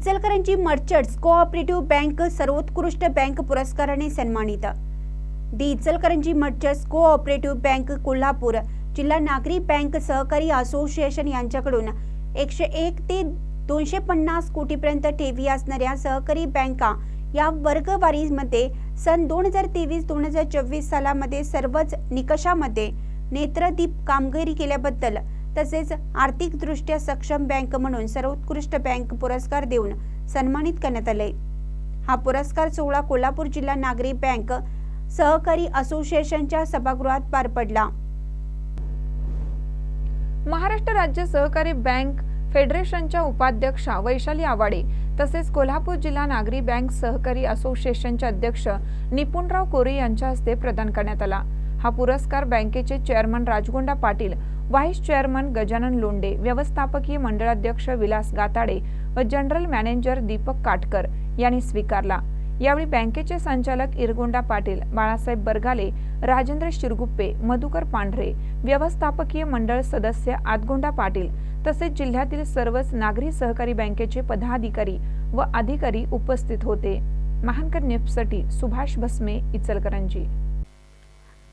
Ichalkaranji merchants cooperative bank सर्वोत्कृष्ट bank पुरस्काराने सन्मानित. The Ichalkaranji merchants cooperative bank Kolhapur जिल्हा नागरी बँक सहकारी असोसिएशन यांच्याकडून एकशे एक ते दोनशे पन्नास कोटीपर्यंत ठेवी असणाऱ्या सहकारी बँका या वर्गवारीमध्ये सन दोन हजार तेवीस दोन हजार चोवीस सालामध्ये सर्वच निकषामध्ये नेत्रदीप कामगिरी केल्याबद्दल तसेच आर्थिकदृष्ट्या सक्षम बँक म्हणून सर्वोत्कृष्ट बँक पुरस्कार देऊन सन्मानित करण्यात आले. हा पुरस्कार सोहळा कोल्हापूर जिल्हा नागरी बँक सहकारी असोसिएशनच्या सभागृहात पार पडला. महाराष्ट्र राज्य सहकारी बँक फेडरेशनच्या उपाध्यक्षा वैशाली आवाडे तसेच कोल्हापूर जिल्हा नागरी बँक सहकारी असोसिएशनचे अध्यक्ष निपुणराव कोरे यांच्या हस्ते प्रदान करण्यात आला. हा पुरस्कार बँकेचे chairman Rajgonda Patil vice chairman Gajanan Londe व्यवस्थापकीय मंडळाध्यक्ष विलास गाताडे व जनरल मॅनेजर दीपक काटकर यांनी स्वीकारला. यावेळी बँकेचे संचालक इरगोंडा पाटील बाळासाहेब बरगाले राजेंद्र शिरगुप्पे मधुकर पांढरे व्यवस्थापकीय मंडळ सदस्य आदगोंडा पाटील तसेच जिल्ह्यातील सर्वच नागरी सहकारी बँकेचे पदाधिकारी व अधिकारी उपस्थित होते. महानकर नेपसाठी सुभाष भस्मे इचलकरंजी.